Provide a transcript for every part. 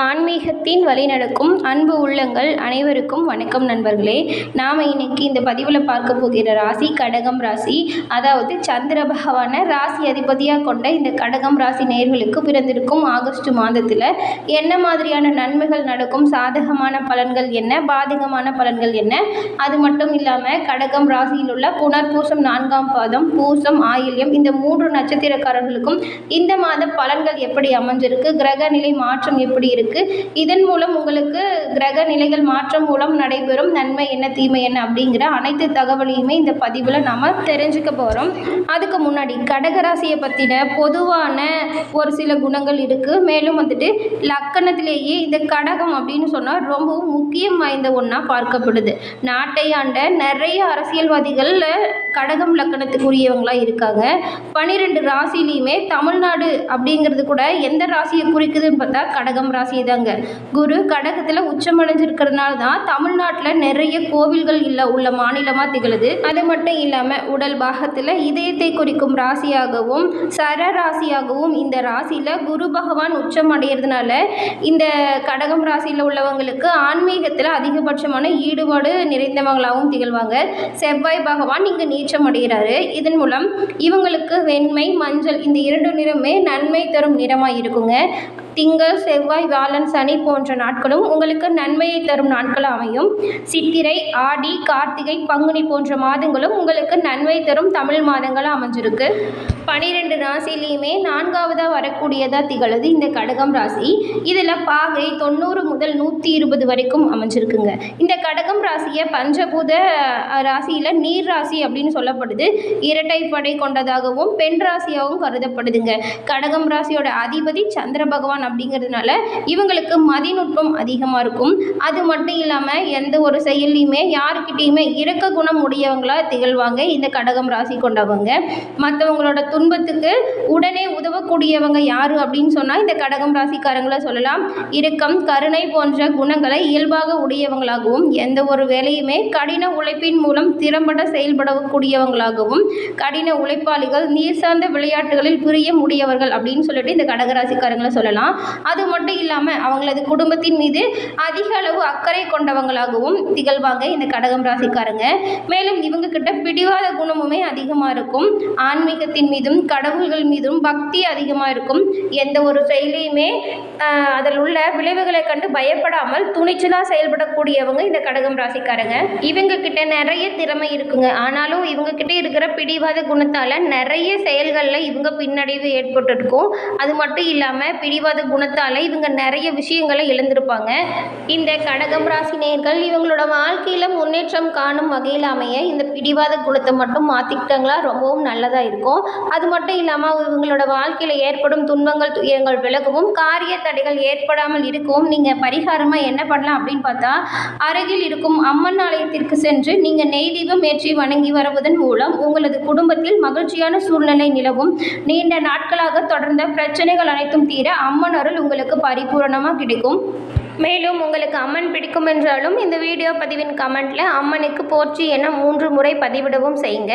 ஆன்மீகத்தின் வழிநடக்கும் அன்பு உள்ளங்கள் அனைவருக்கும் வணக்கம் நண்பர்களே. நாம் இன்னைக்கு இந்த பதிவில் பார்க்க போகிற ராசி கடகம் ராசி. அதாவது சந்திர பகவானை ராசி அதிபதியாக கொண்ட இந்த கடகம் ராசி நேர்களுக்கு பிறந்திருக்கும் ஆகஸ்ட் மாதத்தில் என்ன மாதிரியான நன்மைகள் நடக்கும்? சாதகமான பலன்கள் என்ன? பாதகமான பலன்கள் என்ன? அது மட்டும் இல்லாமல் கடகம் ராசியில் உள்ள புனர்பூசம் நான்காம் பாதம் பூசம் ஆயில்யம் இந்த மூன்று நட்சத்திரக்காரர்களுக்கும் இந்த மாத பலன்கள் எப்படி அமைஞ்சிருக்கு? கிரக நிலை மாற்றம் எப்படி இருக்கு? இதன் மூலம் உங்களுக்கு கிரக நிலைகள் மாற்றம் மூலம் நடைபெறும் நன்மை என்ன தீமை என்ன அப்படிங்கிற அனைத்து தகவலையுமே இந்த பதிவில் நாம் தெரிஞ்சுக்க போகிறோம் அதுக்கு முன்னாடி கடகராசியை பற்றின பொதுவான ஒரு சில குணங்கள் இருக்குது மேலும் வந்துட்டு லக்கணத்திலேயே இந்த கடகம் அப்படின்னு சொன்னால் ரொம்பவும் முக்கியம் வாய்ந்த ஒன்றா பார்க்கப்படுது. நாட்டை ஆண்ட நிறைய அரசியல்வாதிகளில் கடகம் லக்கணத்துக்குரியவங்களாக இருக்காங்க. பன்னிரெண்டு ராசிலையுமே தமிழ்நாடு அப்படிங்கிறது கூட எந்த ராசியை குறிக்குதுன்னு பார்த்தா கடகம் ராசி. தாங்க குரு கடகத்தில் உச்சமடைஞ்சிருக்கிறதுனால தான் தமிழ்நாட்டில் நிறைய கோவில்கள் இல்லை உள்ள மாநிலமாக திகழுது. அது மட்டும் இல்லாமல் உடல் பாகத்தில் இதயத்தை குறிக்கும் ராசியாகவும் சர ராசியாகவும் இந்த ராசியில் குரு பகவான் உச்சம் அடைகிறதுனால இந்த கடகம் ராசியில் உள்ளவங்களுக்கு ஆன்மீகத்தில் அதிகபட்சமான ஈடுபாடு நிறைந்தவங்களாகவும் திகழ்வாங்க. செவ்வாய் பகவான் இங்கு நீச்சம் அடைகிறாரு. இதன் மூலம் இவங்களுக்கு வெண்மை மஞ்சள் இந்த இரண்டு நிறமே நன்மை தரும் நிறமாக இருக்குங்க. திங்கள் செவ்வாய் வியாழன் சனி போன்ற நாட்களும் உங்களுக்கு நன்மையை தரும் நாட்கள் அமையும். சித்திரை ஆடி கார்த்திகை பங்குனி போன்ற மாதங்களும் உங்களுக்கு நன்மை தரும் தமிழ் மாதங்களாக அமைஞ்சிருக்கு. பனிரெண்டு ராசிலையுமே நான்காவதாக வரக்கூடியதாக திகழுது இந்த கடகம் ராசி. இதில் பாகை தொண்ணூறு முதல் நூற்றி இருபது வரைக்கும் அமைஞ்சிருக்குங்க. இந்த கடகம் ராசியை பஞ்சபூத ராசியில் நீர் ராசி அப்படின்னு சொல்லப்படுது. இரட்டைப்படை கொண்டதாகவும் பெண் ராசியாகவும் கருதப்படுதுங்க. கடகம் ராசியோட அதிபதி சந்திர பகவான் அப்படிங்கிறதுனால இவங்களுக்கு மதிநுட்பம் அதிகமாக இருக்கும். அது மட்டும் இல்லாமல் எந்த ஒரு செயல்லையுமே யாருக்கிட்டேயுமே இறக்க குணம் உடையவங்களாக திகழ்வாங்க. இந்த கடகம் ராசி கொண்டவங்க. மற்றவங்களோட துன்பத்துக்கு உடனே உதவக்கூடியவங்க யாரு அப்படின்னு சொன்னால் இந்த கடகம் ராசிக்காரங்களை சொல்லலாம். இறுக்கம் கருணை போன்ற குணங்களை இயல்பாக உடையவங்களாகவும் எந்த ஒரு வேலையுமே கடின உழைப்பின் மூலம் திறம்பட செயல்படக்கூடியவங்களாகவும் கடின உழைப்பாளிகள் நீர் சார்ந்த விளையாட்டுகளில் பிரியம் உடையவர்கள் அப்படின்னு சொல்லிட்டு இந்த கடகராசிக்காரங்களை சொல்லலாம். அது மட்டும் இல்லாமல் அவங்களது குடும்பத்தின் மீது அதிக அளவு அக்கறை கொண்டவங்களாகவும் திகழ்வாங்க இந்த கடகம் ராசிக்காரங்க. மேலும் இவங்க கிட்ட பிடிவாத குணமுமே அதிகமாக இருக்கும். ஆன்மீகத்தின் மீதும் கடவுள்கள் மீதும் பக்தி அதிகமாக இருக்கும். எந்த ஒரு செயலையுமே அதில் உள்ள விளைவுகளை கண்டு பயப்படாமல் துணிச்சலாக செயல்படக்கூடியவங்க இந்த கடகம் ராசிக்காரங்க. இவங்க கிட்ட நிறைய திறமை இருக்குங்க. ஆனாலும் இவங்க கிட்ட இருக்கிற பிடிவாத குணத்தால் நிறைய செயல்களில் இவங்க பின்னடைவு ஏற்பட்டுருக்கும். அது மட்டும் இல்லாமல் பிடிவாத குணத்தால் இவங்க நிறைய நிறைய விஷயங்களை இழந்திருப்பாங்க இந்த கடகம் ராசினியர்கள் இவங்களோட வாழ்க்கையில் முன்னேற்றம் காணும் வகையில் அமைய இந்த பிடிவாத குணத்தை மட்டும் மாற்றிக்கிட்டாங்களா ரொம்பவும் நல்லதாக இருக்கும். அது மட்டும் இல்லாமல் இவங்களோட வாழ்க்கையில் ஏற்படும் துன்பங்கள் துயரங்கள் விலகவும் காரிய தடைகள் ஏற்படாமல் இருக்கவும் நீங்கள் பரிகாரமாக என்ன பண்ணலாம் அப்படின்னு பார்த்தா அருகில் இருக்கும் அம்மன் ஆலயத்திற்கு சென்று நீங்கள் நெய் தீபம் ஏற்றி வணங்கி வருவதன் மூலம் உங்களது குடும்பத்தில் மகிழ்ச்சியான சூழ்நிலை நிலவும். நீண்ட நாட்களாக தொடர்ந்த பிரச்சனைகள் அனைத்தும் தீர அம்மன் அருள் உங்களுக்கு பூரணமாக கிடைக்கும். மேலும் உங்களுக்கு அம்மன் பிடிக்கும் என்றாலும் இந்த வீடியோ பதிவின் கமெண்ட்டில் அம்மனுக்கு போற்றி என மூன்று முறை பதிவிடவும் செய்யுங்க.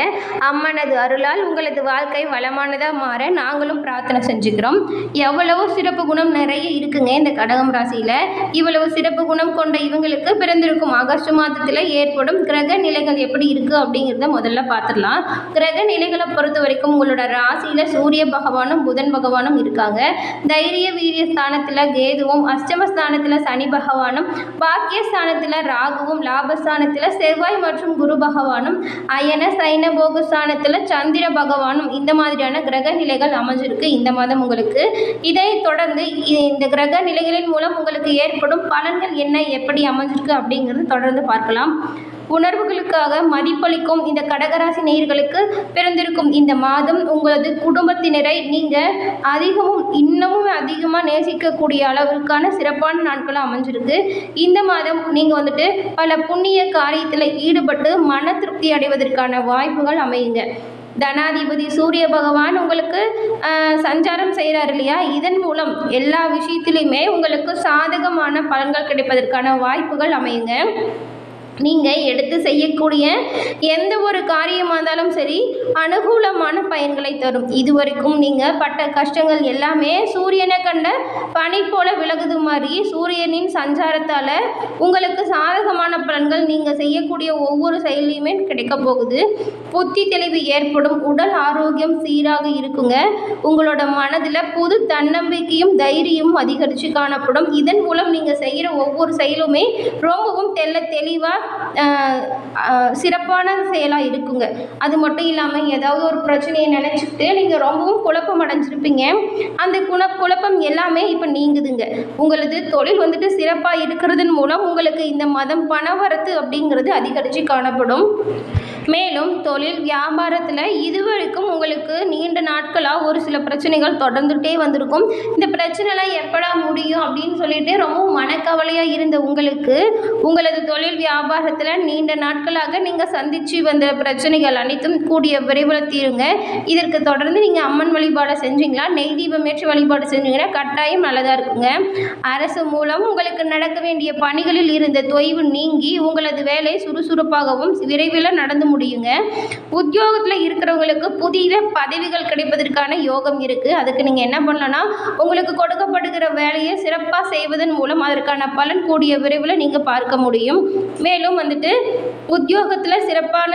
அம்மனது அருளால் உங்களது வாழ்க்கை வளமானதாக மாற நாங்களும் பிரார்த்தனை செஞ்சுக்கிறோம். எவ்வளவோ சிறப்பு குணம் நிறைய இருக்குங்க இந்த கடகம் ராசியில். இவ்வளவு சிறப்பு குணம் கொண்ட இவங்களுக்கு பிறந்திருக்கும் ஆகஸ்ட் மாதத்தில் ஏற்படும் கிரக நிலைகள் எப்படி இருக்குது அப்படிங்கிறத முதல்ல பார்த்துடலாம். கிரக நிலைகளை பொறுத்த வரைக்கும் உங்களோட ராசியில் சூரிய பகவானும் புதன் பகவானும் இருக்காங்க. தைரிய வீரிய ஸ்தானத்தில் கேதுவும் அஷ்டமஸ்தானத்தில் சனி பகவானும் பாக்கியஸ்தானத்தில் ராகுவும் லாபஸ்தானத்தில் செவ்வாய் மற்றும் குரு பகவானும் அயன சைன போகஸ்தானத்தில் சந்திர பகவானும் இந்த மாதிரியான கிரக நிலைகள் அமைஞ்சிருக்கு இந்த மாதம் உங்களுக்கு. இதை தொடர்ந்து இந்த கிரக நிலைகளின் மூலம் உங்களுக்கு ஏற்படும் பலன்கள் என்ன எப்படி அமைஞ்சிருக்கு அப்படிங்கிறது தொடர்ந்து பார்க்கலாம். உணர்வுகளுக்காக மதிப்பளிக்கும் இந்த கடகராசி நேயர்களுக்கு பிறந்திருக்கும் இந்த மாதம் உங்களது குடும்பத்தினரை நீங்கள் அதிகமும் இன்னமும் அதிகமாக நேசிக்கக்கூடிய அளவிற்கான சிறப்பான நாட்களாக அமைஞ்சிருக்கு. இந்த மாதம் நீங்கள் வந்துட்டு பல புண்ணிய காரியத்தில் ஈடுபட்டு மன திருப்தி அடைவதற்கான வாய்ப்புகள் அமையுங்க. தனாதிபதி சூரிய பகவான் உங்களுக்கு சஞ்சாரம் செய்கிறார் இல்லையா? இதன் மூலம் எல்லா விஷயத்திலையுமே உங்களுக்கு சாதகமான பலன்கள் கிடைப்பதற்கான வாய்ப்புகள் அமையுங்க. நீங்கள் எடுத்து செய்யக்கூடிய எந்த ஒரு காரியமாக இருந்தாலும் சரி அனுகூலமான பயன்களை தரும். இதுவரைக்கும் நீங்கள் பட்ட கஷ்டங்கள் எல்லாமே சூரியனை கண்ட பனி போல விலகுது மாதிரி சூரியனின் சஞ்சாரத்தால் உங்களுக்கு சாதகமான பலன்கள் நீங்கள் செய்யக்கூடிய ஒவ்வொரு செயலையுமே கிடைக்க போகுது. புத்தி தெளிவு ஏற்படும் உடல் ஆரோக்கியம் சீராக இருக்குங்க. உங்களோட மனதில் புது தன்னம்பிக்கையும் தைரியமும் அதிகரித்து காணப்படும். இதன் மூலம் நீங்கள் செய்கிற ஒவ்வொரு செயலுமே ரொம்பவும் தெள்ள தெளிவாக சிறப்பான செயலாக இருக்குங்க. அது மட்டும் இல்லாமல் ஏதாவது ஒரு பிரச்சனையை நினச்சிக்கிட்டு நீங்கள் ரொம்பவும் குழப்பம் அடைஞ்சிருப்பீங்க. அந்த குண குழப்பம் எல்லாமே இப்போ நீங்குதுங்க. உங்களது தொழில் வந்துட்டு சிறப்பாக இருக்கிறதன் மூலம் உங்களுக்கு இந்த மதம் பணவரத்து அப்படிங்கிறது அதிகரித்து காணப்படும். மேலும் தொழில் வியாபாரத்தில் இதுவரைக்கும் உங்களுக்கு நீண்ட நாட்களாக ஒரு சில பிரச்சனைகள் தொடர்ந்துகிட்டே வந்திருக்கும். இந்த பிரச்சனைலாம் எப்படா முடியும் அப்படின்னு சொல்லிட்டு ரொம்பவும் மனக்கவலையாக இருந்த உங்களுக்கு உங்களது தொழில் வியாபாரத்தில் நீண்ட நாட்களாக நீங்கள் சந்தித்து வந்த பிரச்சனைகள் அனைத்தும் கூடிய விரைவில் தீருங்க. இதற்கு தொடர்ந்து நீங்கள் அம்மன் வழிபாடு செஞ்சீங்களா? நெய் தீபம் ஏற்றி வழிபாடு செஞ்சீங்கன்னா கட்டாயம் நல்லதாக இருக்குங்க. அரசு மூலம் உங்களுக்கு நடக்க வேண்டிய பணிகளில் இருந்த தொய்வு நீங்கி உங்களது வேலை சுறுசுறுப்பாகவும் விரைவில் நடந்து முடியுங்க. உத்தியோகத்தில் இருக்கிறவங்களுக்கு புதிய பதவிகள் கிடைப்பதற்கான யோகம் இருக்குது அதுக்கு நீங்கள் என்ன பண்ணலான்னா உங்களுக்கு கொடுக்கப்படுகிற வேலையை சிறப்பாக செய்வதன் மூலம் அதற்கான பலன் கூடிய விரைவில் நீங்கள் பார்க்க முடியும். மேலும் வந்துட்டு உத்தியோகத்தில் சிறப்பான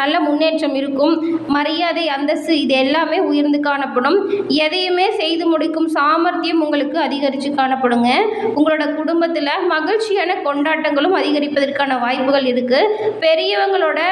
நல்ல முன்னேற்றம் இருக்கும். மரியாதை அந்தஸ்து இது எல்லாமே உயர்ந்து காணப்படும். எதையுமே செய்து முடிக்கும் சாமர்த்தியம் உங்களுக்கு அதிகரித்து காணப்படுங்க. உங்களோட குடும்பத்தில் மகிழ்ச்சியான கொண்டாட்டங்களும் அதிகரிப்பதற்கான வாய்ப்புகள் இருக்குது பெரியவங்களோட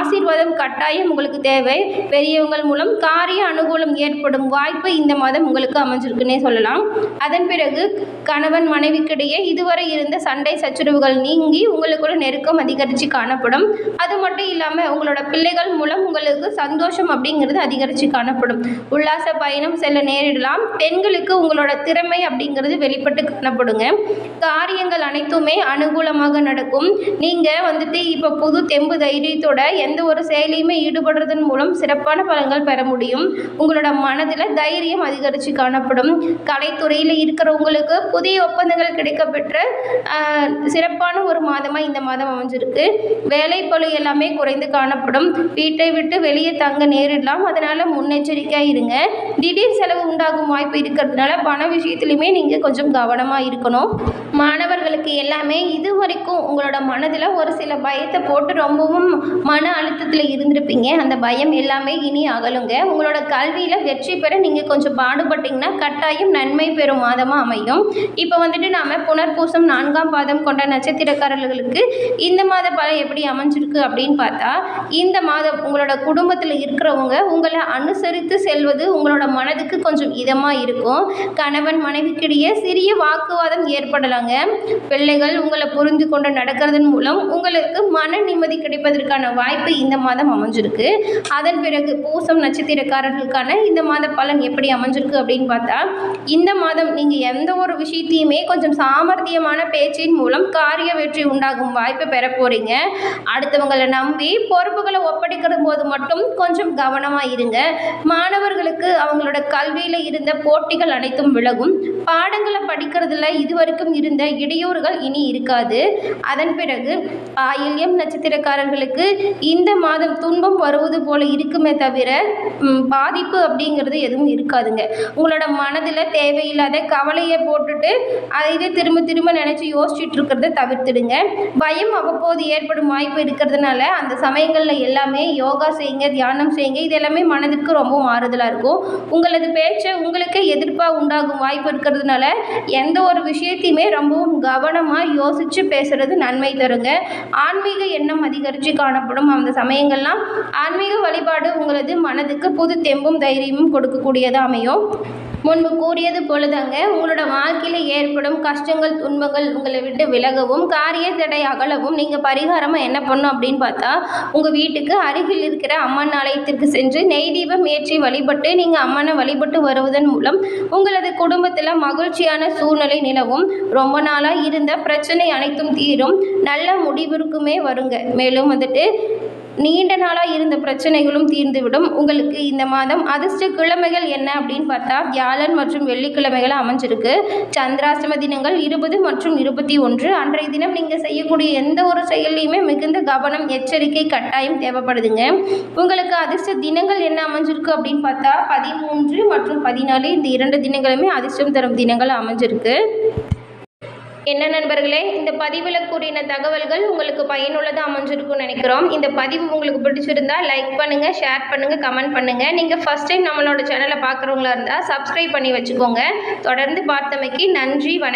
ஆசீர்வாதம் கட்டாயம் உங்களுக்கு தேவை. பெரியவங்கள் மூலம் காரிய அனுகூலம் ஏற்படும் வாய்ப்பு இந்த மாதம் உங்களுக்கு அமைஞ்சிருக்குன்னே சொல்லலாம். அதன் பிறகு கணவன் மனைவிக்கிடையே இதுவரை இருந்த சண்டை சச்சரவுகள் நீங்கி உங்களுக்குள்ள நெருக்கம் அதிகரித்து காணப்படும். அது மட்டும் இல்லாமல் உங்களோட பிள்ளைகள் மூலம் உங்களுக்கு சந்தோஷம் அப்படிங்கிறது அதிகரித்து காணப்படும். உல்லாச பயணம் செல்ல நேரிடலாம். பெண்களுக்கு உங்களோட திறமை அப்படிங்கிறது வெளிப்பட்டு காணப்படுங்க. காரியங்கள் அனைத்துமே அனுகூலமாக நடக்கும். நீங்கள் வந்துட்டு இப்போ புது தெம்பு தைரியத்தோட எந்த ஒரு செயலையுமே ஈடுபடுறதன் மூலம் சிறப்பான பலன்கள் பெற முடியும். உங்களோட மனதில் தைரியம் அதிகரித்து காணப்படும். கலைத்துறையில் இருக்கிறவங்களுக்கு புதிய ஒப்பந்தங்கள் கிடைக்கப்பெற்ற சிறப்பான ஒரு மாதமாக இந்த மாதம் அமைஞ்சிருக்கு. வேலைப்பளு எல்லாமே குறைந்து காணப்படும். வீட்டை விட்டு வெளியே தங்க நேரிடலாம். அதனால் முன்னெச்சரிக்கையாக இருங்க. திடீர் செலவு உண்டாகும் வாய்ப்பு இருக்கிறதுனால பண விஷயத்துலையுமே நீங்கள் கொஞ்சம் கவனமாக இருக்கணும். மாணவர்களுக்கு எல்லாமே இது வரைக்கும் உங்களோட மனதில் ஒரு சில பயத்தை போட்டு ரொம்பவும் மன அழுத்தத்தில் இருந்திருப்பீங்க. அந்த பயம் எல்லாமே இனி அகலுங்க. உங்களோட கல்வியில் வெற்றி பெற நீங்கள் கொஞ்சம் பாடுபட்டிங்கன்னா கட்டாயம் நன்மை பெறும் மாதமாக அமையும். இப்போ வந்துட்டு நாம் புனர்பூசம் நான்காம் பாதம் கொண்ட நட்சத்திரக்காரர்களுக்கு இந்த மாத பலன் எப்படி அமைஞ்சிருக்கு அப்படின்னு பார்த்தா இந்த மாதம் உங்களோட குடும்பத்தில் இருக்கிறவங்க உங்களை அனுசரித்து செல்வது உங்களோட மனதுக்கு கொஞ்சம் இதமாக இருக்கும். கணவன் மனைவிக்கிடையே சிறிய வாக்குவாதம் ஏற்படலாங்க. பிள்ளைகள் உங்களை புரிந்து கொண்டு நடக்கிறதன் மூலம் உங்களுக்கு மன நிம்மதி கிடைப்பதற்கான வாய்ப்பு இந்த மாதம் அமைஞ்சிருக்கு. அதன் பிறகு பூசம் நட்சத்திரக்காரர்களுக்கான இந்த மாத பலன் எப்படி அமைஞ்சிருக்கு அப்படின்னு பார்த்தா இந்த மாதம் நீங்கள் எந்த ஒரு விஷயத்தையுமே கொஞ்சம் சாமர்த்தியமான பேச்சின் மூலம் காரிய வெற்றி உண்டாகும் வாய்ப்பை பெற போகிறீங்க அடுத்தவங்களை நம்பி பொறுப்புகளை ஒப்படைக்கிற போது மட்டும் கொஞ்சம் கவனமாக இருங்க. மாணவர்களுக்கு அவங்களோட கல்வியில் இருந்த போட்டிகள் அனைத்தும் விலகும். பாடங்களை படிக்கிறதுல இதுவரைக்கும் இருந்த இடையூறுகள் இனி இருக்காது. அதன் பிறகு ஆயில்யம் நட்சத்திரக்காரர்களுக்கு இந்த மாதம் துன்பம் வருவது போல இருக்குமே தவிர பாதிப்பு அப்படிங்கிறது எதுவும் இருக்காதுங்க. உங்களோட மனதில் தேவையில்லாத கவலையை போட்டுட்டு அதை திரும்ப திரும்ப நினச்சி யோசிச்சுட்டு இருக்கிறத தவிர்த்துடுங்க. பயம் அவ்வப்போது ஏற்படும் வாய்ப்பு இருக்கிறதுனால அந்த சமயங்களில் எல்லாமே யோகா செய்யுங்க தியானம் செய்யுங்க. இது எல்லாமே மனதிற்கு ரொம்ப மாறுதலாக இருக்கும். உங்களது பேச்சை உங்களுக்கே எதிர்ப்பாக உண்டாகும் வாய்ப்பு இருக்கிறதுனால எந்த ஒரு விஷயத்தையுமே ரொம்பவும் கவனமாக யோசித்து பேசுகிறது நன்மை தருங்க. ஆன்மீக எண்ணம் அதிகரித்து காணப்படும். அந்த சமயங்கள்லாம் ஆன்மீக வழிபாடு உங்களது மனதுக்கு புது தெம்பும் தைரியமும் கொடுக்கக்கூடியதாக அமையும். முன்பு கூறியது போலதாங்க உங்களோட வாழ்க்கையில் ஏற்படும் கஷ்டங்கள் துன்பங்கள் உங்களை விட்டு விலகவும் காரிய தடை அகலவும் நீங்கள் பரிகாரமாக என்ன பண்ணும் அப்படின்னு பார்த்தா உங்கள் வீட்டுக்கு அருகில் இருக்கிற அம்மன் ஆலயத்திற்கு சென்று நெய் தீபம் ஏற்றி வழிபட்டு நீங்கள் அம்மனை வழிபட்டு வருவதன் மூலம் உங்களது குடும்பத்தில் மகிழ்ச்சியான சூழ்நிலை நிலவும். ரொம்ப நாளாக இருந்த பிரச்சனை அனைத்தும் தீரும். நல்ல முடிவிற்குமே வருங்க. மேலும் வந்துட்டு நீண்ட நாளாக இருந்த பிரச்சனைகளும் தீர்ந்துவிடும். உங்களுக்கு இந்த மாதம் அதிர்ஷ்ட கிழமைகள் என்ன அப்படின்னு பார்த்தா வியாழன் மற்றும் வெள்ளிக்கிழமைகள் அமைஞ்சிருக்கு. சந்திராஷ்டம தினங்கள் இருபது மற்றும் இருபத்தி ஒன்று. அன்றைய தினம் நீங்கள் செய்யக்கூடிய எந்த ஒரு செயல்லையுமே மிகுந்த கவனம் எச்சரிக்கை கட்டாயம் தேவைப்படுதுங்க. உங்களுக்கு அதிர்ஷ்ட தினங்கள் என்ன அமைஞ்சிருக்கு அப்படின்னு பார்த்தா பதிமூன்று மற்றும் பதினாலு இந்த இரண்டு தினங்களுமே அதிர்ஷ்டம் தரும் தினங்கள் அமைஞ்சிருக்கு. என்ன நண்பர்களே இந்த பதிவில் கூறின தகவல்கள் உங்களுக்கு பயனுள்ளதாக அமைஞ்சிருக்கும்னு நினைக்கிறோம். இந்த பதிவு உங்களுக்கு பிடிச்சிருந்தா லைக் பண்ணுங்கள் ஷேர் பண்ணுங்கள் கமெண்ட் பண்ணுங்கள் நீங்கள் ஃபஸ்ட் டைம் நம்மளோட சேனலை பார்க்குறவங்களா இருந்தால் சப்ஸ்கிரைப் பண்ணி வச்சுக்கோங்க. தொடர்ந்து பார்த்தமைக்கு நன்றி வணக்கம்.